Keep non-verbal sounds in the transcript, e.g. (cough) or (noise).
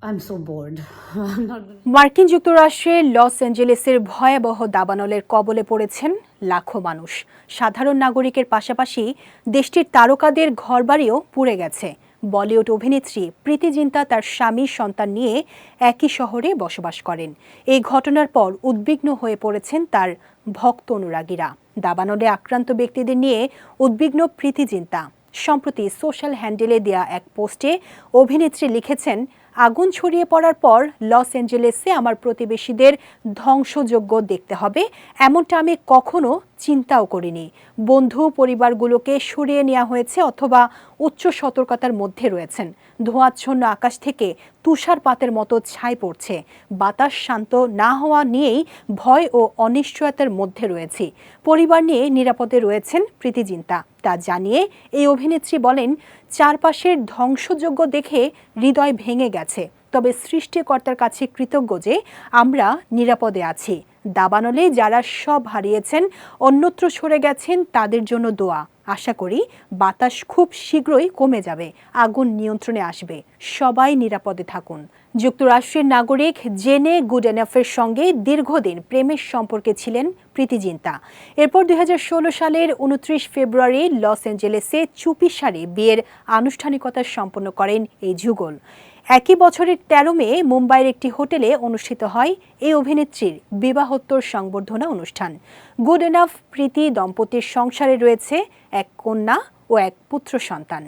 (laughs) মার্কিন যুক্তরাষ্ট্রের লস অ্যাঞ্জেলেসের ভয়াবহ দাবানলের কবলে পড়েছেন লাখো মানুষ। সাধারণ নাগরিকের পাশাপাশি দেশটির তারকাদের ঘরবাড়িও পুড়ে গেছে। বলিউড অভিনেত্রী প্রীতি জিন্তা তার স্বামী, সন্তান নিয়ে একই শহরে বসবাস করেন। এই ঘটনার পর উদ্বিগ্ন হয়ে পড়েছেন তার ভক্ত অনুরাগীরা। দাবানলে আক্রান্ত ব্যক্তিদের নিয়ে উদ্বিগ্ন প্রীতি জিন্তা। সম্প্রতি সোশ্যাল হ্যান্ডেলে দেয়া এক পোস্টে অভিনেত্রী লিখেছেন আগুন ছড়িয়ে পড়ার পর লস অ্যাঞ্জেলেসে আমার প্রতিবেশীদের ধ্বংসযোগ্য দেখতে হবে। এমনটা আমি কখনো চিন্তাও করিনি। বন্ধু পরিবারগুলোকে সরিয়ে নেওয়া হয়েছে অথবা উচ্চ সতর্কতার মধ্যে রয়েছেন। ধোঁয়াচ্ছন্ন আকাশ থেকে তুষারপাতের মতো ছাই পড়ছে। বাতাস শান্ত না হওয়া নিয়েই ভয় ও অনিশ্চয়তার মধ্যে রয়েছি। পরিবার নিয়ে নিরাপদে রয়েছেন প্রীতিজিন্তা। তা জানিয়ে এই অভিনেত্রী বলেন, চারপাশের ধ্বংসযোগ্য দেখে হৃদয় ভেঙে গেছে তবে সৃষ্টিকর্তার কাছে কৃতজ্ঞ যে আমরা নিরাপদে আছি। দাবানলে যারা সব হারিয়েছেন, অন্যত্র সরে গেছেন, তাদের জন্য দোয়া। আশা করি বাতাস খুব শীঘ্রই কমে যাবে, আগুন নিয়ন্ত্রণে আসবে। সবাই নিরাপদে থাকুন। যুক্তরাষ্ট্রের নাগরিক জেনে গুড গুডেনফের সঙ্গে দীর্ঘদিন প্রেমের সম্পর্কে ছিলেন প্রীতিজিন্তা। এরপর দুই হাজার ষোলো সালের উনত্রিশ ফেব্রুয়ারি লস অ্যাঞ্জেলেসে চুপিসারে বিয়ের আনুষ্ঠানিকতা সম্পন্ন করেন এই যুগল। একই বছরের তেরো মে মুম্বাইয়ের একটি হোটেলে অনুষ্ঠিত হয় এই অভিনেত্রীর বিবাহোত্তর সংবর্ধনা অনুষ্ঠান। গুড এনাফ, প্রীতি, দম্পতির সংসারে রয়েছে এক কন্যা ও এক পুত্র সন্তান।